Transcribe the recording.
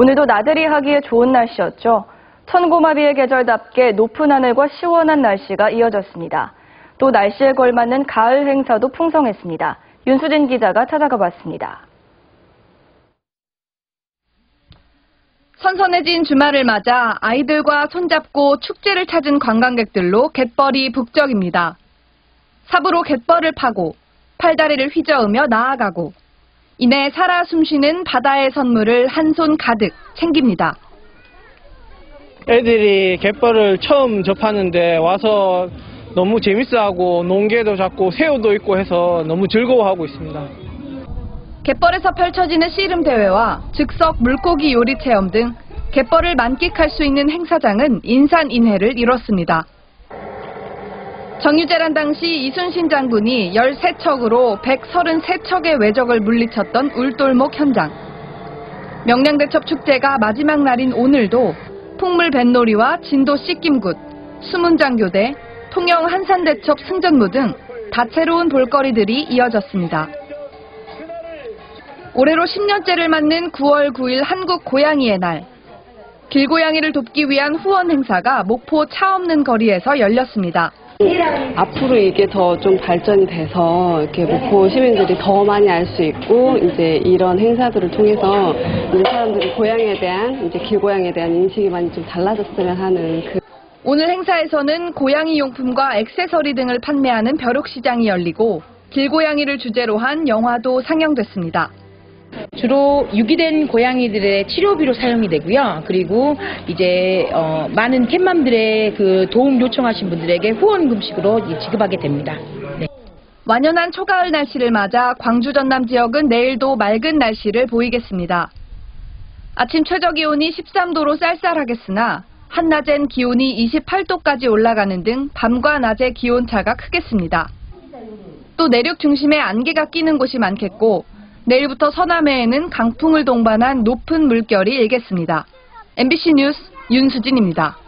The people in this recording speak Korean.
오늘도 나들이 하기에 좋은 날씨였죠. 천고마비의 계절답게 높은 하늘과 시원한 날씨가 이어졌습니다. 또 날씨에 걸맞는 가을 행사도 풍성했습니다. 윤수진 기자가 찾아가 봤습니다. 선선해진 주말을 맞아 아이들과 손잡고 축제를 찾은 관광객들로 갯벌이 북적입니다. 삽으로 갯벌을 파고 팔다리를 휘저으며 나아가고 이내 살아 숨쉬는 바다의 선물을 한 손 가득 챙깁니다. 애들이 갯벌을 처음 접하는데 와서 너무 재밌어하고 농개도 잡고 새우도 있고 해서 너무 즐거워하고 있습니다. 갯벌에서 펼쳐지는 씨름 대회와 즉석 물고기 요리 체험 등 갯벌을 만끽할 수 있는 행사장은 인산인해를 이뤘습니다. 정유재란 당시 이순신 장군이 13척으로 133척의 외적을 물리쳤던 울돌목 현장. 명량대첩 축제가 마지막 날인 오늘도 풍물 뱃놀이와 진도 씻김굿, 수문장교대, 통영 한산대첩 승전무 등 다채로운 볼거리들이 이어졌습니다. 올해로 10년째를 맞는 9월 9일 한국 고양이의 날. 길고양이를 돕기 위한 후원 행사가 목포 차 없는 거리에서 열렸습니다. 앞으로 이게 더 좀 발전이 돼서 이렇게 목포 시민들이 더 많이 알 수 있고 이제 이런 행사들을 통해서 이제 사람들이 고향에 대한 이제 길고향에 대한 인식이 많이 좀 달라졌으면 하는 그 오늘 행사에서는 고양이 용품과 액세서리 등을 판매하는 벼룩시장이 열리고 길고양이를 주제로 한 영화도 상영됐습니다. 주로 유기된 고양이들의 치료비로 사용이 되고요. 그리고 이제 어, 많은 캣맘들의 그 도움 요청하신 분들에게 후원 금식으로 이제 지급하게 됩니다. 네. 완연한 초가을 날씨를 맞아 광주 전남 지역은 내일도 맑은 날씨를 보이겠습니다. 아침 최저 기온이 13도로 쌀쌀하겠으나 한낮엔 기온이 28도까지 올라가는 등 밤과 낮의 기온차가 크겠습니다. 또 내륙 중심에 안개가 끼는 곳이 많겠고 내일부터 서남해에는 강풍을 동반한 높은 물결이 일겠습니다. MBC 뉴스 윤수진입니다.